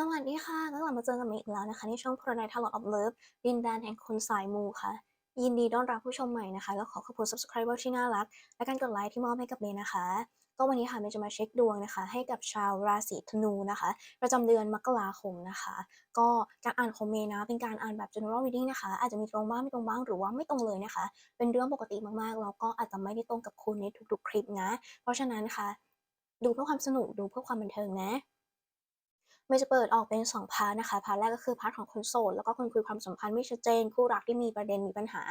สวัสดีค่ะ ก็กลับมาเจอกันใหม่อีกแล้วนะคะในช่อง Coronary Talent of Love ดินแดนแห่งคนสายมูค่ะ ยินดีต้อนรับผู้ชมใหม่นะคะแล้วขอขอบคุณ subscriber ที่น่ารัก และการกดไลค์ที่มอบให้กับเมย์นะคะ ก็วันนี้ค่ะเมย์จะมาเช็คดวงนะคะ ให้กับชาวราศีธนูนะคะ ประจำเดือนมกราคมนะคะ ก็การอ่านของเมย์นะเป็นการอ่านแบบ general reading นะคะ อาจจะมีตรงบ้างไม่ตรงบ้างหรือว่าไม่ตรงเลยนะคะ เป็นเรื่องปกติมากๆแล้วก็อาจจะไม่ได้ตรงกับคุณในทุกๆคลิปนะ เพราะฉะนั้นค่ะ ดูเพื่อความสนุกดูเพื่อความบันเทิงนะ เมจะเปิดออกเป็น2พาร์ทนะคะพาร์ทแรกก็คือพาร์ทของคนโสดแล้วก็คนคุยความสัมพันธ์ไม่ชัดเจนคู่รักที่มีประเด็นมีปัญหา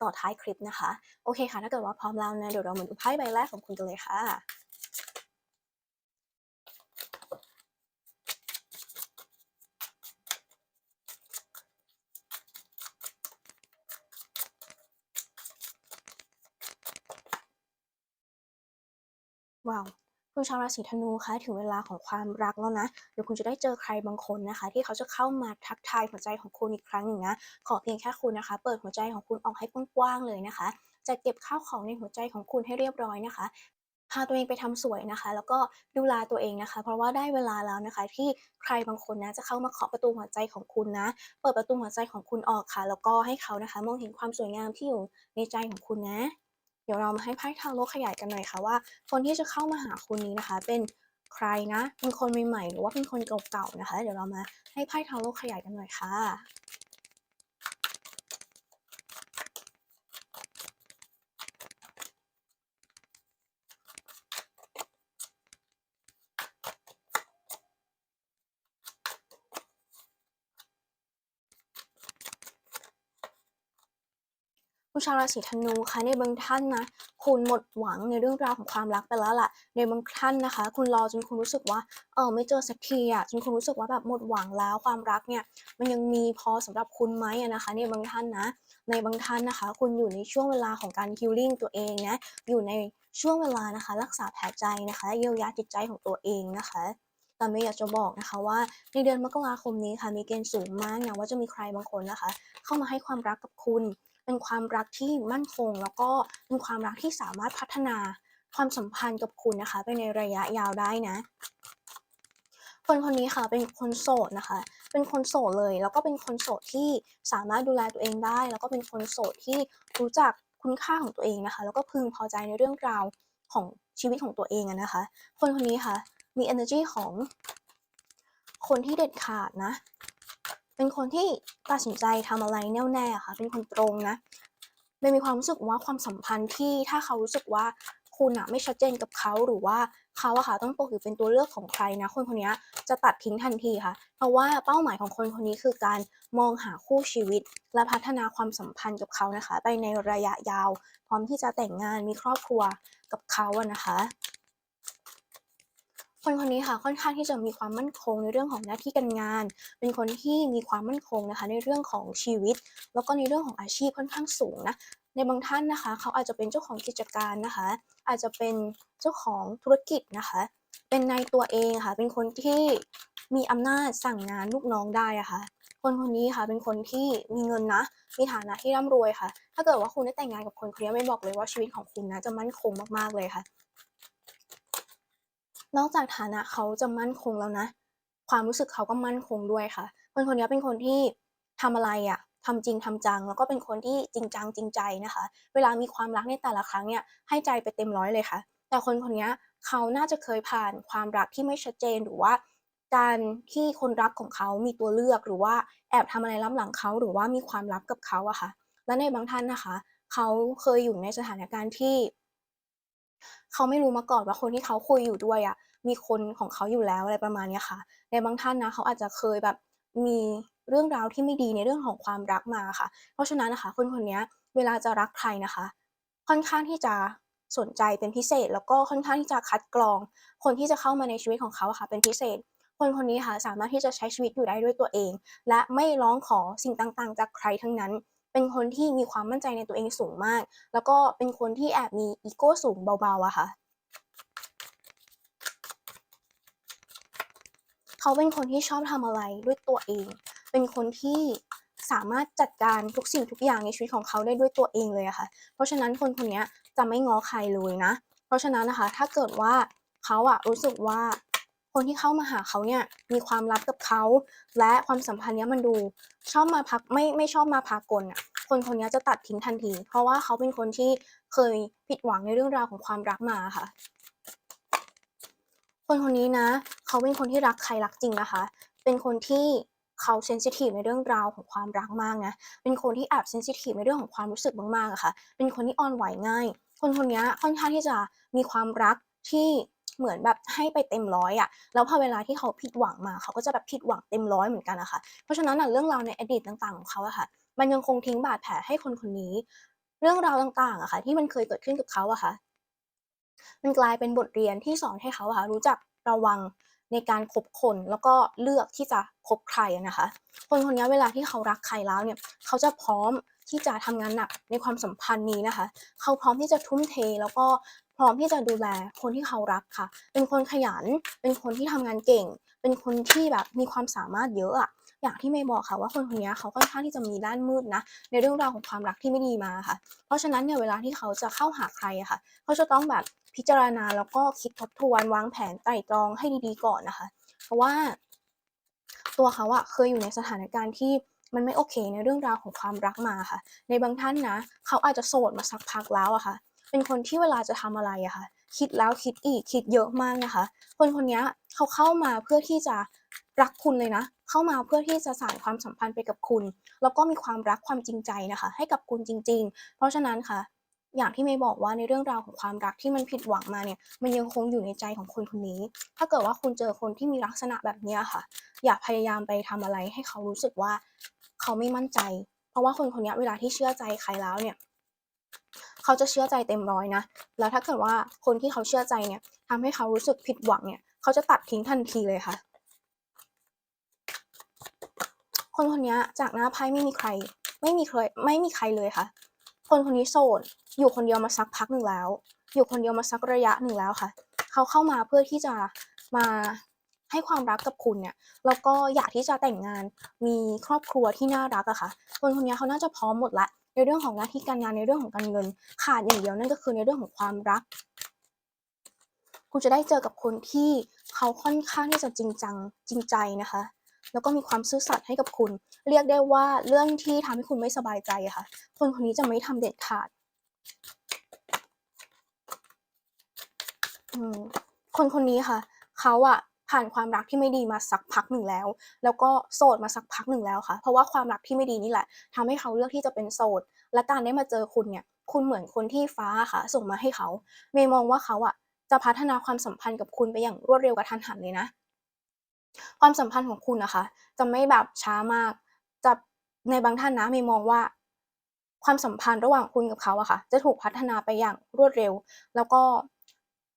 ต่อท้ายคลิปนะคะ โอเคค่ะ ถ้าเกิดว่าพร้อมแล้วนะเดี๋ยวเราเหมาดูไพ่ใบแรกของคุณกันเลยค่ะว้าว คุณชาวราศีธนูคะถึงเวลาของความรักแล้วนะเดี๋ยวคุณจะได้เจอใครบางคนนะคะ ที่เขาจะเข้ามาทักทายหัวใจของคุณอีกครั้งหนึ่งนะขอเพียงแค่คุณนะคะ เปิดหัวใจของคุณออกให้กว้างๆเลยนะคะ จะเก็บข้าวของในหัวใจของคุณให้เรียบร้อยนะคะพาตัวเองไปทำสวยนะคะ แล้วก็ดูแลตัวเองนะคะ เพราะว่าได้เวลาแล้วนะคะ ที่ใครบางคนนะจะเข้ามาเคาะประตูหัวใจของคุณนะ เปิดประตูหัวใจของคุณออกค่ะ แล้วก็ให้เขานะคะ มองเห็นความสวยงามที่อยู่ในใจของคุณนะ เดี๋ยวเรามาให้ไพ่ทาโลกขยายกันหน่อยค่ะว่า คนที่จะเข้ามาหาคุณนี้นะคะ เป็นใครนะ เป็นคนใหม่ๆหรือว่าเป็นคนเก่าๆนะคะ เดี๋ยวเรามาให้ไพ่ทาโลกขยายกันหน่อยค่ะ คุณชาวราศีธนูคะในบางท่านนะคุณหมดหวังในเรื่องราวของความรักไปแล้วล่ะ ในบางท่านนะคะ คุณรอจนคุณรู้สึกว่าเออไม่เจอสักทีอะจนคุณรู้สึกว่าแบบหมดหวังแล้วความรักเนี่ยมันยังมีพอสำหรับคุณไหมอะนะคะในบางท่านนะ ในบางท่านนะคะ คุณอยู่ในช่วงเวลาของการ healing ตัวเองนะอยู่ในช่วงเวลานะคะ รักษาแผลใจนะคะเยียวยาจิตใจของตัวเองนะคะแต่ไม่อยากจะบอกนะคะว่าในเดือนมกราคมนี้ค่ะมีเกณฑ์สูงมากนะว่าจะมีใครบางคนนะคะ เข้ามาให้ความรักกับคุณ เป็นความรักที่มั่นคง แล้วก็เป็นความรักที่สามารถพัฒนาความสัมพันธ์กับคุณนะคะไปในระยะยาวได้นะ คนคนนี้ค่ะเป็นคนโสดนะคะ เป็นคนโสดเลย แล้วก็เป็นคนโสดที่สามารถดูแลตัวเองได้ แล้วก็เป็นคนโสดที่รู้จักคุณค่าของตัวเองนะคะ แล้วก็พึงพอใจในเรื่องราวของชีวิตของตัวเองนะคะ คนคนนี้ค่ะมี energy ของคนที่เด็ดขาดนะ เป็นคนที่ตัดสินใจทำอะไรแน่วแน่ค่ะ เป็นคนตรงนะเมย์มีความรู้สึกว่าความสัมพันธ์ที่ถ้าเขารู้สึกว่าคุณอะไม่ชัดเจนกับเขาหรือว่าเขาอะค่ะต้องตกอยู่เป็นตัวเลือกของใครนะ คนคนนี้จะตัดทิ้งทันทีค่ะ เพราะว่าเป้าหมายของคนคนนี้คือการมองหาคู่ชีวิต และพัฒนาความสัมพันธ์กับเขานะคะ ไปในระยะยาว พร้อมที่จะแต่งงานมีครอบครัวกับเขาอะนะคะ คนคนนี้ค่ะค่อนข้างที่จะมีความมั่นคงในเรื่องของหน้าที่การงาน เป็นคนที่มีความมั่นคงนะคะในเรื่องของชีวิต แล้วก็ในเรื่องของอาชีพค่อนข้างสูงนะในบางท่านนะคะ เขาอาจจะเป็นเจ้าของกิจการนะคะ อาจจะเป็นเจ้าของธุรกิจนะคะ เป็นนายตัวเองค่ะ เป็นคนที่มีอำนาจสั่งงานลูกน้องได้อะค่ะคนคนนี้ค่ะเป็นคนที่มีเงินนะ มีฐานะที่ร่ำรวยค่ะ ถ้าเกิดว่าคุณได้แต่งงานกับคนคนนี้ไม่บอกเลยว่าชีวิตของคุณนะจะมั่นคงมากๆเลยค่ะ นอกจากฐานะเขาจะมั่นคงแล้วนะ ความรู้สึกเขาก็มั่นคงด้วยค่ะ คนคนนี้เป็นคนที่ทำอะไรอะทำจริงทำจัง แล้วก็เป็นคนที่จริงจังจริงใจนะคะ เวลามีความรักในแต่ละครั้งเนี่ยให้ใจไปเต็มร้อยเลยค่ะ แต่คนคนนี้เขาน่าจะเคยผ่านความรักที่ไม่ชัดเจนหรือว่า การที่คนรักของเขามีตัวเลือกหรือว่าแอบทำอะไรล้ำหลังเขาหรือว่ามีความลับกับเขาอะค่ะ และในบางท่านนะคะ เขาเคยอยู่ในสถานการณ์ที่ เขาไม่รู้มาก่อนว่าคนที่เขาคุยอยู่ด้วยอะมีคนของเขาอยู่แล้วอะไรประมาณนี้ค่ะ ในบางท่านนะเขาอาจจะเคยแบบมีเรื่องราวที่ไม่ดีในเรื่องของความรักมาค่ะ เพราะฉะนั้นนะคะคนคนนี้เวลาจะรักใครนะคะ ค่อนข้างที่จะสนใจเป็นพิเศษ แล้วก็ค่อนข้างที่จะคัดกรอง คนที่จะเข้ามาในชีวิตของเขาค่ะ เป็นพิเศษ คนคนนี้ค่ะสามารถที่จะใช้ชีวิตอยู่ได้ด้วยตัวเอง และไม่ร้องขอสิ่งต่างๆ จากใครทั้งนั้น เป็นคนที่มีความมั่นใจในตัวเองสูงมาก แล้วก็เป็นคนที่แอบมีอีโก้สูงเบาๆอะค่ะเขาเป็นคนที่ชอบทำอะไรด้วยตัวเอง เป็นคนที่สามารถจัดการทุกสิ่งทุกอย่างในชีวิตของเขาได้ด้วยตัวเองเลยอะค่ะ เพราะฉะนั้นคนคนนี้จะไม่ง้อใครเลยนะ เพราะฉะนั้นนะคะ ถ้าเกิดว่าเขาอะรู้สึกว่า คนที่เข้ามาหาเขาเนี่ยมีความลับกับเขา และความสัมพันธ์เนี้ยมันดูชอบมาพักไม่ไม่ชอบมาพากลอะคนคนนี้จะตัดทิ้งทันที เพราะว่าเขาเป็นคนที่เคยผิดหวังในเรื่องราวของความรักมาค่ะ คนคนนี้นะ เขาเป็นคนที่รักใครรักจริงนะคะ เป็นคนที่เขาเซนซิทีฟในเรื่องราวของความรักมากนะ เป็นคนที่แอบเซนซิทีฟในเรื่องของความรู้สึกมากๆอะค่ะ เป็นคนที่อ่อนไหวง่าย คนคนนี้ค่อนข้างที่จะมีความรักที่ เหมือนแบบให้ไปเต็มร้อยอะแล้วพอเวลาที่เขาผิดหวังมาเขาก็จะแบบผิดหวังเต็มร้อยเหมือนกันอะคะเพราะฉะนั้นอะเรื่องราวในอดีตต่างๆของเขาอะค่ะ มันยังคงทิ้งบาดแผลให้คนคนนี้ เรื่องราวต่างๆอะค่ะ ที่มันเคยเกิดขึ้นกับเขาอะค่ะ มันกลายเป็นบทเรียนที่สอนให้เขาอะค่ะรู้จักระวังในการคบคนแล้วก็เลือกที่จะคบใครนะคะ คนคนนี้เวลาที่เขารักใครแล้วเนี่ยเขาจะพร้อมที่จะทำงานหนักในความสัมพันธ์นี้นะคะ เขาพร้อมที่จะทุ่มเทแล้วก็ พร้อมที่จะดูแลคนที่เขารักค่ะ เป็นคนขยัน เป็นคนที่ทำงานเก่ง เป็นคนที่แบบมีความสามารถเยอะอะอย่างที่เมย์บอกค่ะว่าคนคนนี้เขาค่อนข้างที่จะมีด้านมืดนะ ในเรื่องราวของความรักที่ไม่ดีมาค่ะ เพราะฉะนั้นเนี่ยเวลาที่เขาจะเข้าหาใครอะค่ะ เขาจะต้องแบบพิจารณาแล้วก็คิดทบทวนวางแผนไตร่ตรองให้ดีๆก่อนนะคะ เพราะว่า ตัวเขาอะเคยอยู่ในสถานการณ์ที่มันไม่โอเคในเรื่องราวของความรักมาค่ะ ในบางท่านนะ เขาอาจจะโสดมาสักพักแล้วอะค่ะ เป็นคนที่เวลาจะทำอะไรอะค่ะ คิดแล้วคิดอีกคิดเยอะมากนะคะ คนคนนี้เขาเข้ามาเพื่อที่จะรักคุณเลยนะ เข้ามาเพื่อที่จะสานความสัมพันธ์ไปกับคุณ แล้วก็มีความรักความจริงใจนะคะ ให้กับคุณจริง ๆ เพราะฉะนั้นค่ะ อย่างที่เมย์บอกว่าในเรื่องราวของความรักที่มันผิดหวังมาเนี่ยมันยังคงอยู่ในใจของคนคนนี้ ถ้าเกิดว่าคุณเจอคนที่มีลักษณะแบบนี้ค่ะ อย่าพยายามไปทำอะไรให้เขารู้สึกว่าเขาไม่มั่นใจ เพราะว่าคนคนนี้เวลาที่เชื่อใจใครแล้วเนี่ย เขาจะเชื่อใจเต็มร้อยนะ แล้วถ้าเกิดว่าคนที่เขาเชื่อใจเนี่ยทำให้เขารู้สึกผิดหวังเนี่ย เขาจะตัดทิ้งทันทีเลยค่ะ คนคนนี้จากหน้าไพ่ไม่มีใคร ไม่มีใครไม่มีใครเลยค่ะ คนคนนี้โสดอยู่คนเดียวมาสักพักหนึ่งแล้ว อยู่คนเดียวมาสักระยะหนึ่งแล้วค่ะ เขาเข้ามาเพื่อที่จะมาให้ความรักกับคุณเนี่ยแล้วก็อยากที่จะแต่งงานมีครอบครัวที่น่ารักอะค่ะ คนคนนี้เขาน่าจะพร้อมหมดละ ในเรื่องของหน้าที่การงานในเรื่องของการเงิน ขาดอย่างเดียวนั่นก็คือในเรื่องของความรัก คุณจะได้เจอกับคนที่เขาค่อนข้างที่จะจริงจังจริงใจนะคะ แล้วก็มีความซื่อสัตย์ให้กับคุณ เรียกได้ว่าเรื่องที่ทำให้คุณไม่สบายใจอะค่ะ คนคนนี้จะไม่ทำเด็ดขาดคนคนนี้ค่ะ เขาอะ ผ่านความรักที่ไม่ดีมาสักพักหนึ่งแล้ว แล้วก็โสดมาสักพักหนึ่งแล้วค่ะ เพราะว่าความรักที่ไม่ดีนี่แหละทำให้เขาเลือกที่จะเป็นโสด และการได้มาเจอคุณเนี่ย คุณเหมือนคนที่ฟ้าค่ะ ส่งมาให้เขา เมย์มองว่าเขาอะจะพัฒนาความสัมพันธ์กับคุณไปอย่างรวดเร็วกระทันหันเลยนะ ความสัมพันธ์ของคุณนะคะ จะไม่แบบช้ามาก จะในบางท่านนะเมย์มองว่า ความสัมพันธ์ระหว่างคุณกับเขาอะค่ะ จะถูกพัฒนาไปอย่างรวดเร็ว แล้วก็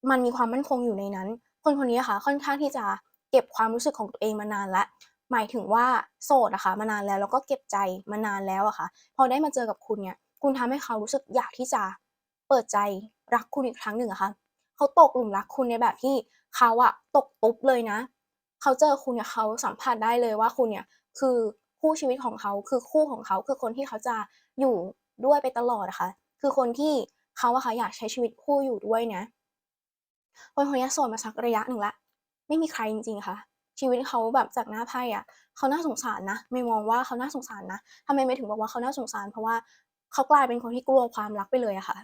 มันมีความมั่นคงอยู่ในนั้น คนคนนี้ค่ะค่อนข้างที่จะเก็บความรู้สึกของตัวเองมานานแล้วหมายถึงว่าโสดอะค่ะมานานแล้วแล้วก็เก็บใจมานานแล้วอะค่ะ พอได้มาเจอกับคุณเนี่ย คุณทำให้เขารู้สึกอยากที่จะเปิดใจรักคุณอีกครั้งหนึ่งอะค่ะเขาตกหลุมรักคุณในแบบที่เขาอะตกตุ๊บเลยนะ เขาเจอคุณเนี่ยเขาสัมผัสได้เลยว่าคุณเนี่ยคือคู่ชีวิตของเขาคือคู่ของเขาคือคนที่เขาจะอยู่ด้วยไปตลอดอะคะ คือคนที่เขาอะค่ะอยากใช้ชีวิตคู่อยู่ด้วยนะ คนคนนี้โสดมาสักระยะหนึ่งแล้วไม่มีใครจริงๆค่ะ ชีวิตเขาแบบจากหน้าไพ่อะเขาน่าสงสารนะเมย์มองว่าเขาน่าสงสารนะทำไมเมย์ถึงบอกว่าเขาน่าสงสาร เพราะว่าเขากลายเป็นคนที่กลัวความรักไปเลยอะค่ะ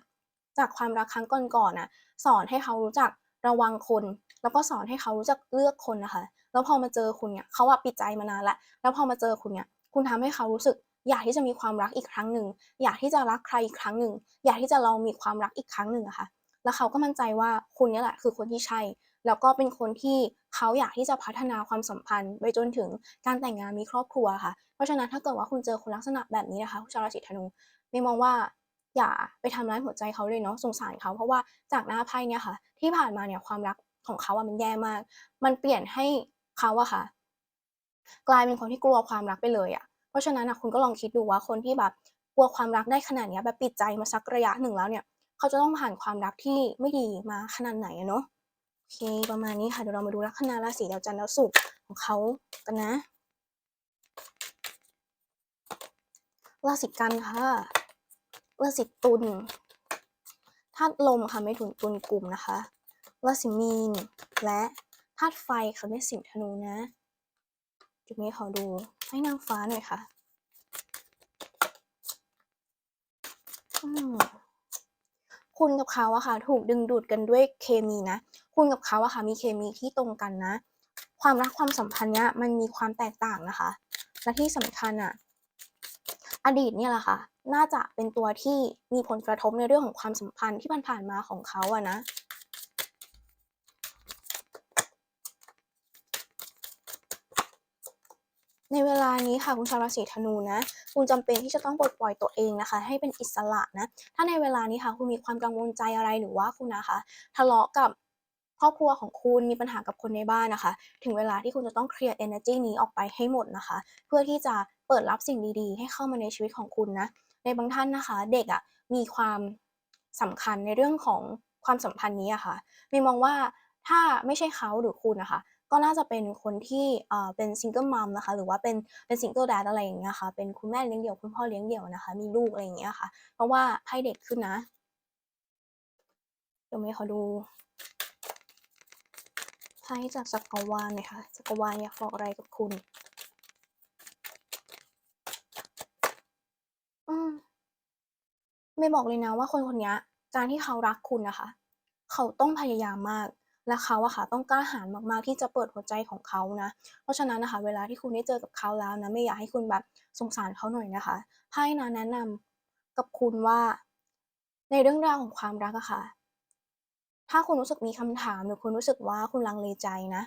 จากความรักครั้งก่อนๆน่ะ สอนให้เขารู้จักระวังคน แล้วก็สอนให้เขารู้จักเลือกคนนะคะ แล้วพอมาเจอคุณเนี่ยเขาอะปิดใจมานานแล้วแล้วพอมาเจอคุณเนี่ยคุณทำให้เขารู้สึกอยากที่จะมีความรักอีกครั้งหนึ่งอยากที่จะรักใครอีกครั้งหนึ่งอยากที่จะลองมีความรักอีกครั้งหนึ่งอะค่ะ แล้วเขาก็มั่นใจว่าคุณเนี่ยแหละคือคนที่ใช่ แล้วก็เป็นคนที่เขาอยากที่จะพัฒนาความสัมพันธ์ ไปจนถึงการแต่งงานมีครอบครัวค่ะ เพราะฉะนั้นถ้าเกิดว่าคุณเจอคนลักษณะแบบนี้นะคะชาวราศีธนูเมย์มองว่าอย่าไปทำร้ายหัวใจเขาเลยเนาะสงสารเขาเพราะว่าจากหน้าไพ่เนี่ยค่ะ ที่ผ่านมาเนี่ยความรักของเขาอะมันแย่มาก มันเปลี่ยนให้เขาอะค่ะ กลายเป็นคนที่กลัวความรักไปเลยอะเพราะฉะนั้นน่ะคุณก็ลองคิดดูว่าคนที่แบบกลัวความรักได้ขนาดเนี้ยแบบปิดใจมาสักระยะหนึ่งแล้วเนี่ย เขาจะต้องผ่านความรักที่ไม่ดีมาขนาดไหนอะเนาะโอเคประมาณนี้ค่ะเดี๋ยวเรามาดูลัคนาราศีดาวจันทร์ดาวศุกร์ของเขากันนะราศีกันค่ะราศีตุลธาตุลมค่ะเมถุนตุลกลุ่มนะคะราศีมีนและธาตุไฟค่ะแม่สิงธนูนะจุดนี้ขอดูให้นางฟ้าหน่อยค่ะอืม คุณกับเขาอะค่ะถูกดึงดูดกันด้วยเคมีนะ คุณกับเขาอะค่ะมีเคมีที่ตรงกันนะ ความรักความสัมพันธ์เนี้ยมันมีความแตกต่างนะคะ และที่สำคัญอะอดีตเนี่ยแหละค่ะ น่าจะเป็นตัวที่มีผลกระทบในเรื่องของความสัมพันธ์ที่ผ่านๆมาของเขาอะนะ ในเวลานี้ค่ะคุณชาวราศีธนูนะ คุณจำเป็นที่จะต้องปลดปล่อยตัวเองนะคะ ให้เป็นอิสระนะ ถ้าในเวลานี้ค่ะคุณมีความกังวลใจอะไรหรือว่าคุณนะคะทะเลาะกับครอบครัวของคุณมีปัญหากับคนในบ้านนะคะ ถึงเวลาที่คุณจะต้องเคลียร์ energy นี้ออกไปให้หมดนะคะ เพื่อที่จะเปิดรับสิ่งดีๆ ให้เข้ามาในชีวิตของคุณนะ ในบางท่านนะคะ เด็กอะมีความสำคัญในเรื่องของความสัมพันธ์นี้อะค่ะมีมองว่าถ้าไม่ใช่เขาหรือคุณนะคะ ก็น่าจะเป็นคนที่เอ่อเป็น single mom นะคะ หรือว่าเป็นเป็น single dad อะไรอย่างเงี้ยค่ะ เป็นคุณแม่เลี้ยงเดี่ยวคุณพ่อเลี้ยงเดี่ยวนะคะ มีลูกอะไรอย่างเงี้ยค่ะ เพราะว่าไพ่เด็กขึ้นนะเดี๋ยวเมย์ขอดูไพ่จากจักรวาลหน่อยค่ะจักรวาลอยากบอกอะไรกับคุณอืมเมย์บอกเลยนะว่าคนคนนี้การที่เขารักคุณนะคะ เขาต้องพยายามมาก และเขาอะค่ะต้องกล้าหาญมากๆที่จะเปิดหัวใจของเขานะ เพราะฉะนั้นนะคะเวลาที่คุณได้เจอกับเขาแล้วนะเมย์อยากให้คุณแบบสงสารเขาหน่อยนะคะไพ่นะแนะนำกับคุณว่า ในเรื่องราวของความรักอะค่ะ ถ้าคุณรู้สึกมีคำถามหรือคุณรู้สึกว่าคุณลังเลใจนะ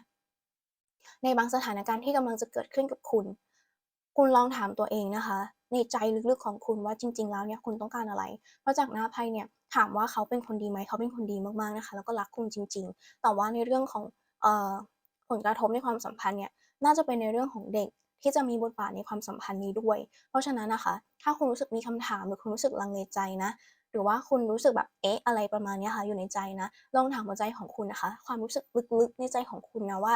ในบางสถานการณ์ที่กำลังจะเกิดขึ้นกับคุณ คุณลองถามตัวเองนะคะ ในใจลึกๆของคุณว่าจริง ๆ แล้วเนี่ยคุณต้องการอะไร เพราะจากหน้าไพ่เนี่ยถามว่าเขาเป็นคนดีไหมเขาเป็นคนดีมากๆนะคะ แล้วก็รักคุณจริง ๆ แต่ว่าในเรื่องของอผลกระทบในความสัมพันธ์เนี่ยน่าจะเป็นในเรื่องของเด็กที่จะมีบทบาทในความสัมพันธ์นี้ด้วย เพราะฉะนั้นนะคะ ถ้าคุณรู้สึกมีคำถามหรือคุณรู้สึกลังเลใจนะ หรือว่าคุณรู้สึกแบบเอ๊ะอะไรประมาณนี้ค่ะอยู่ในใจนะ ลองถามหัวใจของคุณนะคะ ความรู้สึกลึกๆในใจของคุณนะว่า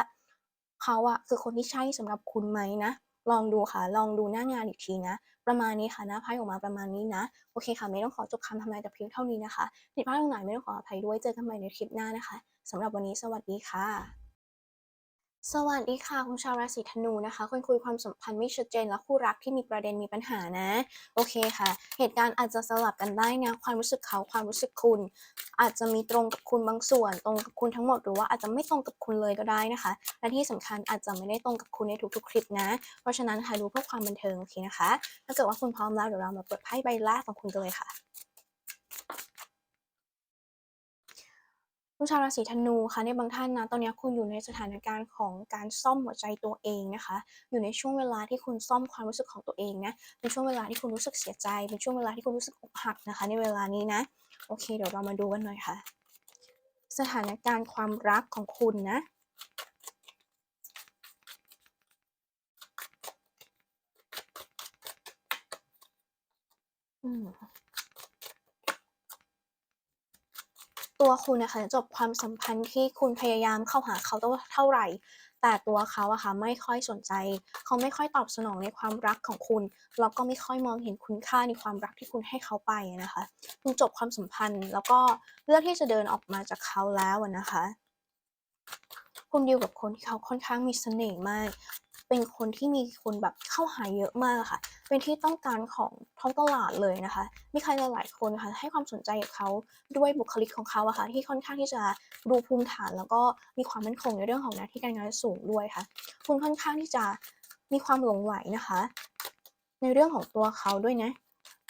เขาอะคือคนที่ใช่สำหรับคุณไหมนะ ลองดูค่ะ ลองดูหน้างานอีกทีนะ ประมาณนี้ค่ะหน้าไพ่ออกมาประมาณนี้นะ โอเคค่ะ ไม่ต้องขอจบคำทำนายแต่เพียงเท่านี้นะคะผิดพลาดตรงไหนไม่ต้องขออภัยด้วย เจอกันใหม่ในคลิปหน้านะคะสำหรับวันนี้สวัสดีค่ะ สวัสดีค่ะคุณชาวราศีธนูนะคะคนคุยความสัมพันธ์ไม่ชัดเจนและคู่รักที่มีประเด็นมีปัญหานะ โอเคค่ะ เหตุการณ์อาจจะสลับกันได้นะความรู้สึกเขาความรู้สึกคุณ อาจจะมีตรงกับคุณบางส่วน ตรงกับคุณทั้งหมดหรือว่าอาจจะไม่ตรงกับคุณเลยก็ได้นะคะ และที่สำคัญอาจจะไม่ได้ตรงกับคุณในทุกๆ คลิปนะ เพราะฉะนั้นค่ะดูเพื่อความบันเทิงโอเคนะคะถ้าเกิดว่าคุณพร้อมแล้วเดี๋ยวเรามาเปิดไพ่ใบแรกของคุณกันเลยค่ะ คุณชาวราศีธนูค่ะในบางท่านนะตอนนี้คุณอยู่ในสถานการณ์ของการซ่อมหัวใจตัวเองนะคะ อยู่ในช่วงเวลาที่คุณซ่อมความรู้สึกของตัวเองนะเป็นช่วงเวลาที่คุณรู้สึกเสียใจ เป็นช่วงเวลาที่คุณรู้สึกอกหักนะคะ ในเวลานี้นะโอเค เดี๋ยวเรามาดูกันหน่อยค่ะ สถานการณ์ความรักของคุณนะอืม ตัวคุณนะคะจะจบความสัมพันธ์ที่คุณพยายามเข้าหาเขาตั้งเท่าไรแต่ตัวเขาอะค่ะไม่ค่อยสนใจ เขาไม่ค่อยตอบสนองในความรักของคุณแล้วก็ไม่ค่อยมองเห็นคุณค่าในความรักที่คุณให้เขาไปนะคะ คุณจบความสัมพันธ์ แล้วก็เลือกที่จะเดินออกมาจากเขาแล้วนะคะคุณดีลกับคนที่เขาค่อนข้างมีเสน่ห์มาก เป็นคนที่มีคนแบบเข้าหาเยอะมากค่ะ เป็นที่ต้องการของท้องตลาดเลยนะคะ มีใครหลายๆคนค่ะให้ความสนใจกับเขาด้วยบุคลิกของเขาอะค่ะที่ค่อนข้างที่จะดูภูมิฐาน แล้วก็มีความมั่นคงในเรื่องของหน้าที่การงานสูงด้วยค่ะ คุณค่อนข้างที่จะมีความหลงใหลนะคะ ในเรื่องของตัวเขาด้วยนะ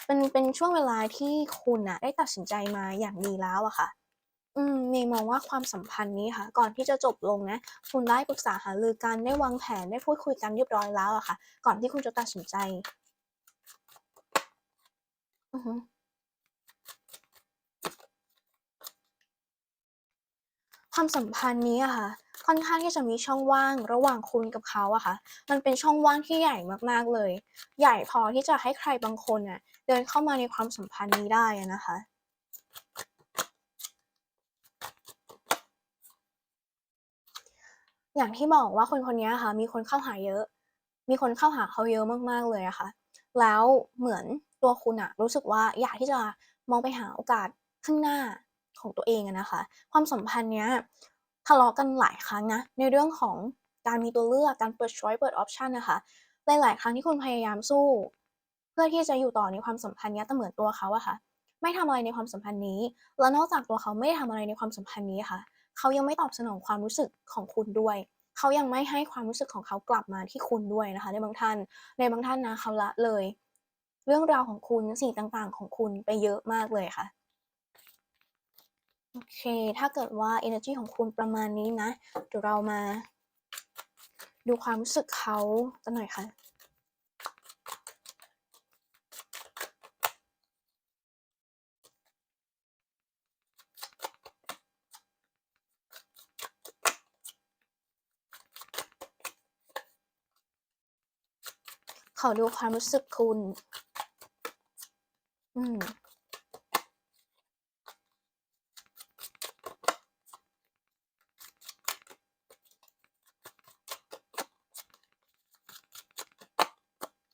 เป็นเป็นช่วงเวลาที่คุณน่ะได้ตัดสินใจมาอย่างดีแล้วอะค่ะ อืมเมย์มองว่าความสัมพันธ์นี้ค่ะ ก่อนที่จะจบลงนะ คุณได้ปรึกษาหารือกันได้วางแผนได้พูดคุยกันเรียบร้อยแล้วอะค่ะ ก่อนที่คุณจะตัดสินใจ อือฮึความสัมพันธ์นี้อะค่ะ ค่อนข้างที่จะมีช่องว่างระหว่างคุณกับเขาอะค่ะ มันเป็นช่องว่างที่ใหญ่มากๆเลย ใหญ่พอที่จะให้ใครบางคนน่ะเดินเข้ามาในความสัมพันธ์นี้ได้นะคะ อย่างที่บอกว่าคนคนนี้ค่ะ มีคนเข้าหาเยอะ มีคนเข้าหาเขาเยอะมากๆเลยอะค่ะ แล้วเหมือนตัวคุณน่ะรู้สึกว่าอยากที่จะมองไปหาโอกาสข้างหน้าของตัวเองอะนะคะ ความสัมพันธ์เนี้ยทะเลาะกันหลายครั้งนะ ในเรื่องของการมีตัวเลือกการเปิด choice เปิดออปชันนะคะหลายๆครั้งที่คุณพยายามสู้ เพื่อที่จะอยู่ต่อในความสัมพันธ์เนี้ยแต่เหมือนตัวเขาอะค่ะ ไม่ทำอะไรในความสัมพันธ์นี้ แล้วนอกจากตัวเขาไม่ได้ทำอะไรในความสัมพันธ์นี้ค่ะ เขายังไม่ตอบสนองความรู้สึกของคุณด้วย เขายังไม่ให้ความรู้สึกของเขากลับมาที่คุณด้วยนะคะ ในบางท่าน ในบางท่านนะเขาละเลย เรื่องราวของคุณสิ่งต่างๆ ของคุณไปเยอะมากเลยค่ะโอเค ถ้าเกิดว่าเอเนอร์จีของคุณประมาณนี้นะ เดี๋ยวเรามา ดูความรู้สึกเขากันหน่อยค่ะ ขอดูความรู้สึกคุณ อืม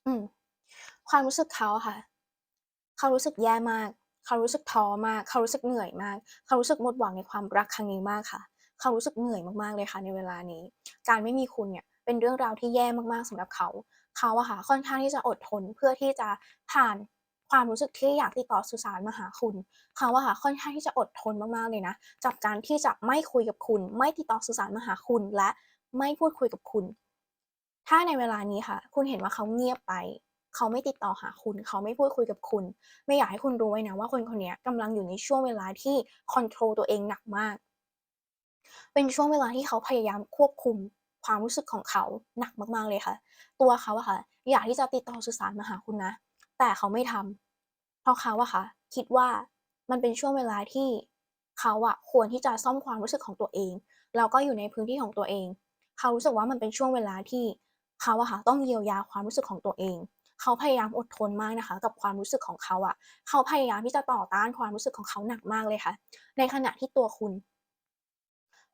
อืม ความรู้สึกเขาค่ะ เขารู้สึกแย่มาก เขารู้สึกท้อมาก เขารู้สึกเหนื่อยมาก เขารู้สึกหมดหวังในความรักครั้งนี้มากค่ะ เขารู้สึกเหนื่อยมากๆเลยค่ะในเวลานี้ การไม่มีคุณเนี่ยเป็นเรื่องราวที่แย่มากๆสำหรับเขา เขาอะค่ะค่อนข้างที่จะอดทนเพื่อที่จะผ่านความรู้สึกที่อยากติดต่อสื่อสารมาหาคุณ เขาอะค่ะค่อนข้างที่จะอดทนมากๆเลยนะจากการที่จะไม่คุยกับคุณ ไม่ติดต่อสื่อสารมาหาคุณ และไม่พูดคุยกับคุณ ถ้าในเวลานี้ค่ะ คุณเห็นว่าเขาเงียบไป เขาไม่ติดต่อหาคุณ เขาไม่พูดคุยกับคุณ ไม่อยากให้คุณรู้ไว้นะว่าคนคนนี้กำลังอยู่ในช่วงเวลาที่คอนโทรลตัวเองหนักมาก เป็นช่วงเวลาที่เขาพยายามควบคุม ความรู้สึกของเขาหนักมาก ๆเลยค่ะ ตัวเขาอะค่ะ อยากที่จะติดต่อสื่อสารมาหาคุณนะ แต่เขาไม่ทำเพราะเขาอะค่ะ คิดว่ามันเป็นช่วงเวลาที่เขาอะควรที่จะซ่อมความรู้สึกของตัวเองแล้วก็อยู่ในพื้นที่ของตัวเอง เขารู้สึกว่ามันเป็นช่วงเวลาที่เขาอะค่ะต้องเยียวยาความรู้สึกของตัวเอง เขาพยายามอดทนมากนะคะ กับความรู้สึกของเขาอะเขาพยายามที่จะต่อต้านความรู้สึกของเขาหนักมากเลยค่ะ ในขณะที่ตัวคุณ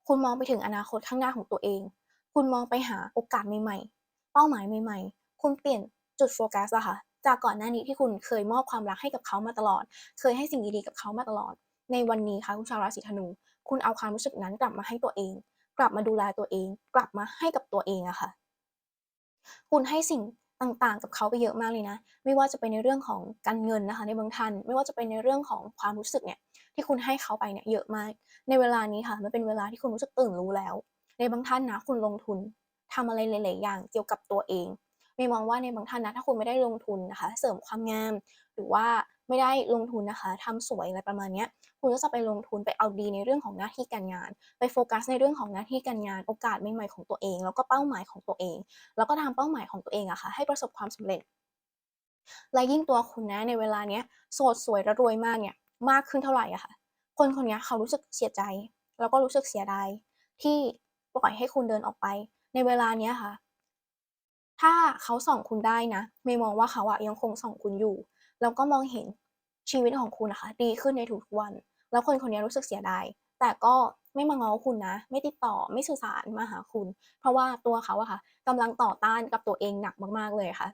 คุณมองไปถึงอนาคตข้างหน้าของตัวเอง คุณมองไปหาโอกาสใหม่ๆ เป้าหมายใหม่ๆ คุณเปลี่ยนจุดโฟกัสอะค่ะจากก่อนหน้านี้ที่คุณเคยมอบความรักให้กับเขามาตลอด เคยให้สิ่งดีๆกับเขามาตลอด ในวันนี้ค่ะคุณชาวราศีธนู คุณเอาความรู้สึกนั้นกลับมาให้ตัวเอง กลับมาดูแลตัวเอง กลับมาให้กับตัวเองอะค่ะ คุณให้สิ่งต่างๆ กับเขาไปเยอะมากเลยนะ ไม่ว่าจะเป็นในเรื่องของการเงินนะคะ ในบางท่าน ไม่ว่าจะเป็นในเรื่องของความรู้สึกเนี่ยที่คุณให้เขาไปเนี่ยเยอะมาก ในเวลานี้ค่ะ มันเป็นเวลาที่คุณรู้สึกตื่นรู้แล้ว ในบางท่านนะคุณลงทุนทำอะไรหลาย ๆ อย่างเกี่ยวกับตัวเองเมย์มองว่าในบางท่านนะถ้าคุณไม่ได้ลงทุนนะคะ เสริมความงามหรือว่าไม่ได้ลงทุนนะคะทำสวยอะไรประมาณเนี้ยคุณก็จะไปลงทุนไปเอาดีในเรื่องของหน้าที่การงาน ไปโฟกัสในเรื่องของหน้าที่การงานโอกาสใหม่ๆของตัวเอง แล้วก็เป้าหมายของตัวเอง แล้วก็ทำเป้าหมายของตัวเองอะค่ะให้ประสบความสำเร็จ และยิ่งตัวคุณนะในเวลาเนี้ยโสดสวยและรวยมากเนี่ยมากขึ้นเท่าไหร่อะค่ะคนคนเนี้ยเขารู้สึกเสียใจ แล้วก็รู้สึกเสียดายที่ ปล่อยให้คุณเดินออกไป ในเวลาเนี้ยค่ะ ถ้าเขาส่องคุณได้นะเมย์มองว่าเขาอะยังคงส่องคุณอยู่ แล้วก็มองเห็นชีวิตของคุณนะคะ ดีขึ้นในทุกๆวัน แล้วคนคนนี้รู้สึกเสียดายแต่ก็ไม่มาง้อคุณนะ ไม่ติดต่อไม่สื่อสารมาหาคุณ เพราะว่าตัวเขาอะค่ะกำลังต่อต้านกับตัวเองหนักมากๆเลยค่ะ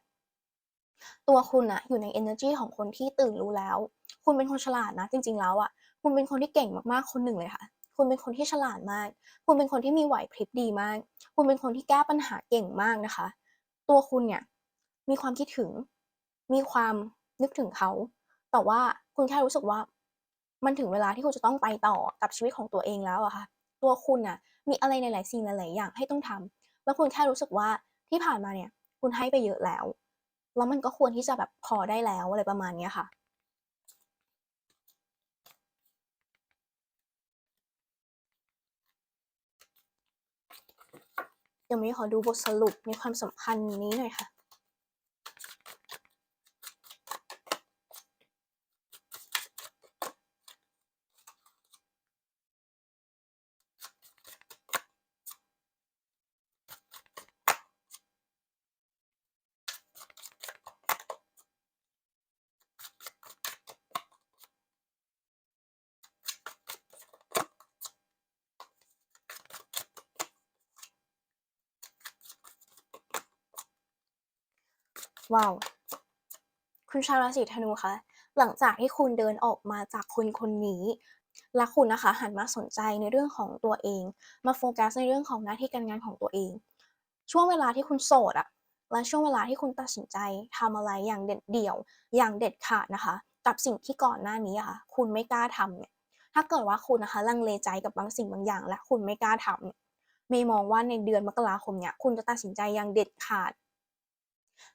ตัวคุณน่ะอยู่ในเอเนอร์จีของคนที่ตื่นรู้แล้ว คุณเป็นคนฉลาดนะ จริง ๆ แล้วอะคุณเป็นคนที่เก่งมากๆคนหนึ่งเลยค่ะ คุณเป็นคนที่ฉลาดมาก คุณเป็นคนที่มีไหวพริบดีมาก คุณเป็นคนที่แก้ปัญหาเก่งมากนะคะ ตัวคุณเนี่ยมีความคิดถึง มีความนึกถึงเขา แต่ว่าคุณแค่รู้สึกว่า มันถึงเวลาที่คุณจะต้องไปต่อกับชีวิตของตัวเองแล้วอะค่ะ ตัวคุณน่ะมีอะไรหลาย ๆ สิ่งหลาย ๆ อย่างให้ต้องทำแล้วคุณแค่รู้สึกว่าที่ผ่านมาเนี่ย คุณให้ไปเยอะแล้ว แล้วมันก็ควรที่จะแบบพอได้แล้วอะไรประมาณเนี้ยค่ะ เดี๋ยวมีขอดูบทสรุปในความสัมพันธ์นี้หน่อยค่ะ ว้าวคุณชาวราศีธนูคะหลังจากที่คุณเดินออกมาจากคนคนนี้ และคุณนะคะหันมาสนใจในเรื่องของตัวเอง มาโฟกัสในเรื่องของหน้าที่การงานของตัวเอง ช่วงเวลาที่คุณโสดอะและช่วงเวลาที่คุณตัดสินใจทำอะไรอย่างเด็ดเดี่ยว อย่างเด็ดขาดนะคะ กับสิ่งที่ก่อนหน้านี้ค่ะ คุณไม่กล้าทำเนี่ยถ้าเกิดว่าคุณนะคะลังเลใจกับบางสิ่งบางอย่าง และคุณไม่กล้าทำเนี่ยเมย์มองว่าในเดือนมกราคมเนี้ยคุณจะตัดสินใจอย่างเด็ดขาด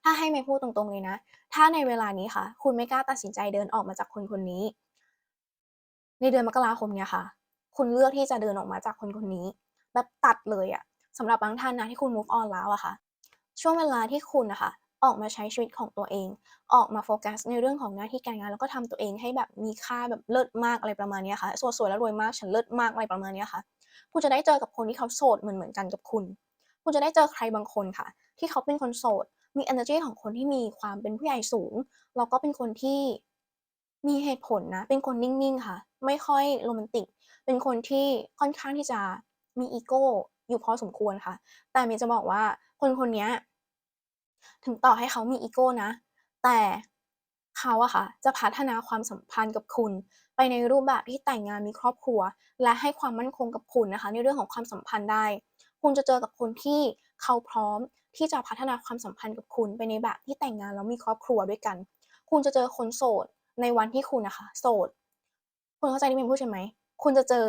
ถ้าให้เมย์พูดตรงๆเลยนะ ถ้าในเวลานี้ค่ะ คุณไม่กล้าตัดสินใจเดินออกมาจากคนคนนี้ ในเดือนมกราคมเนี่ยค่ะ คุณเลือกที่จะเดินออกมาจากคนคนนี้ แบบตัดเลยอะสำหรับบางท่านนะที่คุณ move on แล้วอะค่ะ ช่วงเวลาที่คุณนะค่ะออกมาใช้ชีวิตของตัวเอง ออกมาโฟกัสในเรื่องของหน้าที่การงาน แล้วก็ทำตัวเองให้แบบมีค่าแบบเลิศมากอะไรประมาณนี้ค่ะสวยๆและรวยมากฉันเลิศมากอะไรประมาณนี้ค่ะ คุณจะได้เจอกับคนที่เขาโสดเหมือนๆกันกับคุณ คุณจะได้เจอใครบางคนค่ะ ที่เขาเป็นคนโสด มีเอเนอร์จีของคนที่มีความเป็นผู้ใหญ่สูง แล้วก็เป็นคนที่มีเหตุผลนะ เป็นคนนิ่งๆ ค่ะ ไม่ค่อยโรแมนติก เป็นคนที่ค่อนข้างที่จะมีอีโก้อยู่พอสมควรค่ะ แต่เมย์จะบอกว่าคนคนนี้ถึงต่อให้เขามีอีโก้นะ แต่เขาอะค่ะ จะพัฒนาความสัมพันธ์กับคุณ ไปในรูปแบบที่แต่งงานมีครอบครัว และให้ความมั่นคงกับคุณนะคะ ในเรื่องของความสัมพันธ์ได้ คุณจะเจอกับคนที่ เขาพร้อมที่จะพัฒนาความสัมพันธ์กับคุณไปในแบบที่แต่งงานแล้วมีครอบครัวด้วยกัน คุณจะเจอคนโสดในวันที่คุณนะค่ะโสด คุณเข้าใจที่เมย์พูดใช่ไหม?คุณจะเจอ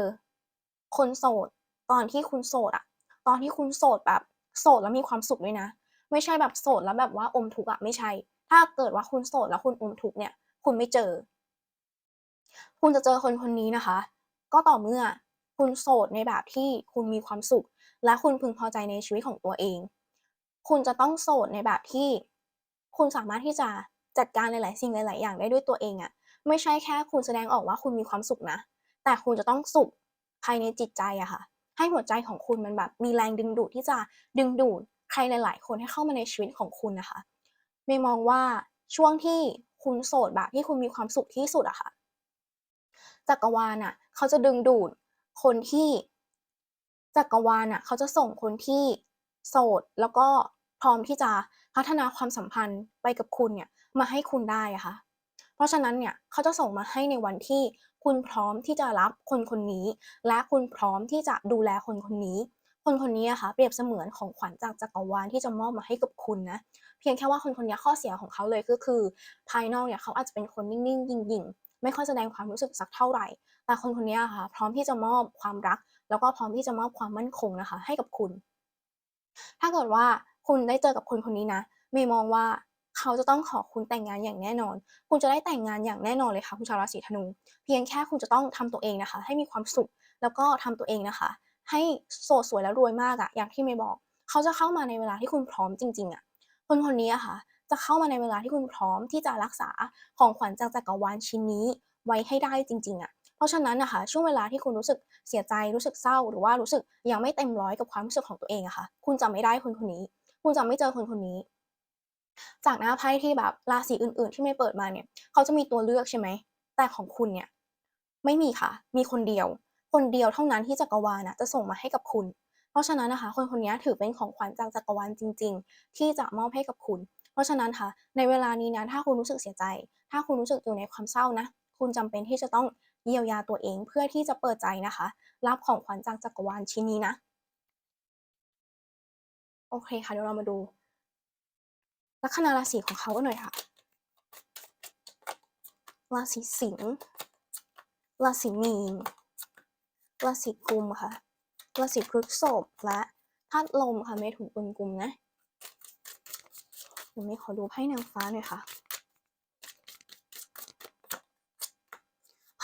คนโสด ตอนที่คุณโสดอะตอนที่คุณโสดแบบโสดแล้วมีความสุขด้วยนะ ไม่ใช่แบบโสดแล้วแบบว่าอมทุกข์อะไม่ใช่ ถ้าเกิดว่าคุณโสดแล้วคุณอมทุกข์เนี่ย คุณไม่เจอ คุณจะเจอคนคนนี้นะคะ ก็ต่อเมื่อ คุณโสดในแบบที่คุณมีความสุข และคุณพึงพอใจในชีวิตของตัวเอง คุณจะต้องโสดในแบบที่ คุณสามารถที่จะจัดการหลาย ๆ สิ่งหลาย ๆ อย่างได้ด้วยตัวเองอะไม่ใช่แค่คุณแสดงออกว่าคุณมีความสุขนะ แต่คุณจะต้องสุขภายในจิตใจอะค่ะ ให้หัวใจของคุณมันแบบมีแรงดึงดูดที่จะดึงดูดใครหลาย ๆ คนให้เข้ามาในชีวิตของคุณนะคะเมย์มองว่าช่วงที่คุณโสดแบบที่คุณมีความสุขที่สุดอะค่ะจักรวาลน่ะเขาจะดึงดูด คนที่จักรวาลน่ะเขาจะส่งคนที่โสดแล้วก็พร้อมที่จะพัฒนาความสัมพันธ์ไปกับคุณเนี่ยมาให้คุณได้อะค่ะ เพราะฉะนั้นเนี่ยเขาจะส่งมาให้ในวันที่คุณพร้อมที่จะรับคนคนนี้ และคุณพร้อมที่จะดูแลคนคนนี้ คนคนนี้อะค่ะเปรียบเสมือนของขวัญจากจักรวาลที่จะมอบมาให้กับคุณนะเพียงแค่ว่าคนคนนี้ข้อเสียของเขาเลยก็คือ ภายนอกเนี่ยเขาอาจจะเป็นคนนิ่งๆยิ่งๆไม่ค่อยแสดงความรู้สึกสักเท่าไหร่ แต่คนคนนี้อะค่ะ พร้อมที่จะมอบความรัก แล้วก็พร้อมที่จะมอบความมั่นคงนะคะ ให้กับคุณ ถ้าเกิดว่าคุณได้เจอกับคนคนนี้นะเมย์มองว่าเขาจะต้องขอคุณแต่งงานอย่างแน่นอน คุณจะได้แต่งงานอย่างแน่นอนเลยค่ะ คุณชาวราศีธนู เพียงแค่คุณจะต้องทำตัวเองนะคะ ให้มีความสุข แล้วก็ทำตัวเองนะคะ ให้โสดสวยและรวยมากอะอย่างที่เมย์บอก เขาจะเข้ามาในเวลาที่คุณพร้อมจริง ๆอะคนคนนี้อะค่ะ จะเข้ามาในเวลาที่คุณพร้อมที่จะรักษาของขวัญจากจักรวาลชิ้นนี้ไว้ให้ได้จริง ๆอะ เพราะฉะนั้นนะคะช่วงเวลาที่คุณรู้สึกเสียใจรู้สึกเศร้า หรือว่ารู้สึกยังไม่เต็มร้อยกับความรู้สึกของตัวเองอะค่ะ คุณจะไม่ได้คนคนนี้ คุณจะไม่เจอคนคนนี้ จากหน้าไพ่ที่แบบราศีอื่น ๆ ที่เมย์เปิดมาเนี่ย เขาจะมีตัวเลือกใช่ไหมแต่ของคุณเนี่ยไม่มีค่ะ มีคนเดียว คนเดียวเท่านั้นที่จักรวาลน่ะจะส่งมาให้กับคุณ เพราะฉะนั้นนะคะ คนคนนี้ถือเป็นของขวัญจากจักรวาลจริง ๆ ที่จะมอบให้กับคุณ เพราะฉะนั้นค่ะ ในเวลานี้นะถ้าคุณรู้สึกเสียใจ ถ้าคุณรู้สึกอยู่ในความเศร้านะ คุณจำเป็นที่จะต้อง เยียวยาตัวเองเพื่อที่จะเปิดใจนะคะ รับของขวัญจากจักรวาลชิ้นนี้นะ โอเคค่ะเดี๋ยวเรามาดูลัคนาราศีของเขากันหน่อยค่ะ ราศีสิงห์ราศีมีนราศีกุมค่ะราศีพฤษภและธาตุลมค่ะเมถุนตุลกุมนะเดี๋ยวเมย์ขอดูไพ่นางฟ้าหน่อยค่ะ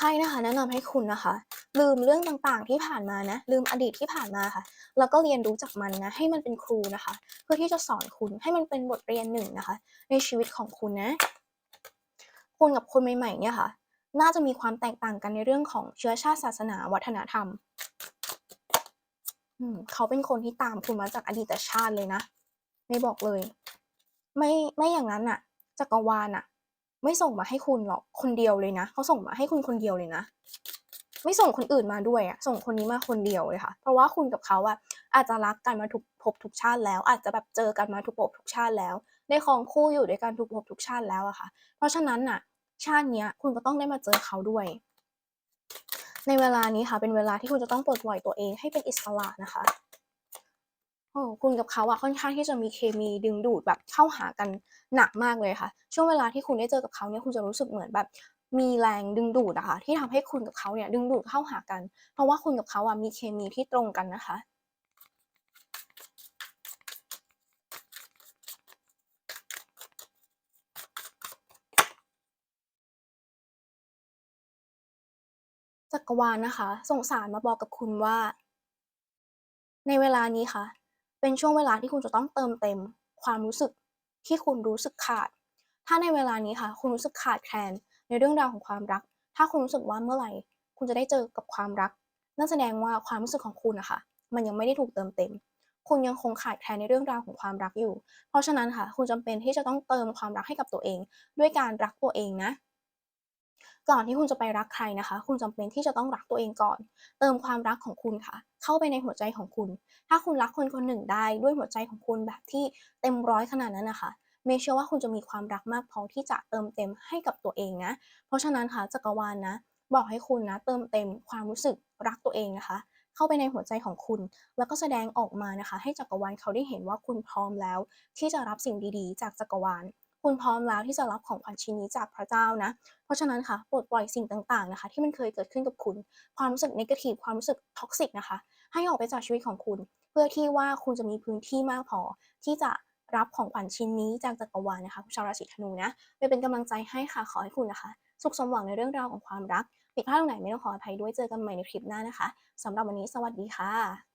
พ่นะคะแนะนำให้คุณนะคะ ลืมเรื่องต่างๆที่ผ่านมานะ ลืมอดีตที่ผ่านมาค่ะ แล้วก็เรียนรู้จากมันนะ ให้มันเป็นครูนะคะ เพื่อที่จะสอนคุณให้มันเป็นบทเรียนหนึ่งนะคะ ในชีวิตของคุณนะ คุณกับคนใหม่ๆเนี่ยค่ะ น่าจะมีความแตกต่างกันในเรื่องของเชื้อชาติศาสนา วัฒนธรรมเขาเป็นคนที่ตามคุณมาจากอดีตชาติเลยนะเมย์บอกเลย ไม่ไม่อย่างนั้นน่ะจักรวาลน่ะ ไม่ส่งมาให้คุณหรอกคนเดียวเลยนะเขาส่งมาให้คุณคนเดียวเลยนะ ไม่ส่งคนอื่นมาด้วยอะส่งคนนี้มาคนเดียวเลยค่ะ เพราะว่าคุณกับเขาอะอาจจะรักกันมาทุกภพทุกชาติแล้ว อาจจะแบบเจอกันมาทุกภพทุกชาติแล้วได้ครองคู่อยู่ด้วยกันทุกภพทุกชาติแล้วอะค่ะ เพราะฉะนั้นน่ะชาติเนี้ยคุณก็ต้องได้มาเจอเขาด้วย ในเวลานี้ค่ะ เป็นเวลาที่คุณจะต้องปลดปล่อยตัวเองให้เป็นอิสระนะคะ คุณกับเขาอะค่อนข้างที่จะมีเคมีดึงดูดแบบเข้าหากันหนักมากเลยค่ะ ช่วงเวลาที่คุณได้เจอกับเขาเนี่ยคุณจะรู้สึกเหมือนแบบมีแรงดึงดูดอะค่ะที่ทำให้คุณกับเขาเนี่ยดึงดูดเข้าหากัน เพราะว่าคุณกับเขาอะมีเคมีที่ตรงกันนะคะจักรวาลนะคะ ส่งสารมาบอกกับคุณว่า ในเวลานี้ค่ะ เป็นช่วงเวลาที่คุณจะต้องเติมเต็มความรู้สึกที่คุณรู้สึกขาด ถ้าในเวลานี้ค่ะ คุณรู้สึกขาดแคลนในเรื่องราวของความรัก ถ้าคุณรู้สึกว่าเมื่อไหร่ คุณจะได้เจอกับความรัก นั่นแสดงว่าความรู้สึกของคุณนะคะ มันยังไม่ได้ถูกเติมเต็ม คุณยังคงขาดแคลนในเรื่องราวของความรักอยู่ เพราะฉะนั้นค่ะ คุณจำเป็นที่จะต้องเติมความรักให้กับตัวเอง ด้วยการรักตัวเองนะ ก่อนที่คุณจะไปรักใครนะคะ คุณจำเป็นที่จะต้องรักตัวเองก่อน เติมความรักของคุณค่ะ เข้าไปในหัวใจของคุณ ถ้าคุณรักคนคนหนึ่งได้ด้วยหัวใจของคุณแบบที่เต็มร้อยขนาดนั้นนะคะ เมเชื่อว่าคุณจะมีความรักมากพอที่จะเติมเต็มให้กับตัวเองนะ เพราะฉะนั้นค่ะจักรวาลนะบอกให้คุณนะเติมเต็มความรู้สึกรักตัวเองนะคะ เข้าไปในหัวใจของคุณ แล้วก็แสดงออกมานะคะ ให้จักรวาลเขาได้เห็นว่าคุณพร้อมแล้ว ที่จะรับสิ่งดีๆ จากจักรวาล คุณพร้อมแล้วที่จะรับของขวัญชิ้นนี้จากพระเจ้านะ เพราะฉะนั้นค่ะปลดปล่อยสิ่งต่างๆนะคะ ที่มันเคยเกิดขึ้นกับคุณ ความรู้สึกนกาทิฟความรู้สึก toxic นะคะ ให้ออกไปจากชีวิตของคุณ เพื่อที่ว่าคุณจะมีพื้นที่มากพอที่จะรับของขวัญชิ้นนี้จากจักรวาลนะคะชาวราศีธนูนะเมย์เป็นกำลังใจให้ค่ะขอให้คุณนะคะ สุขสมหวังในเรื่องราวของความรักผิดพลาดตรงไหนไม่ต้องขออภัยด้วยเจอกันใหม่ในคลิปหน้านะคะสำหรับวันนี้สวัสดีค่ะ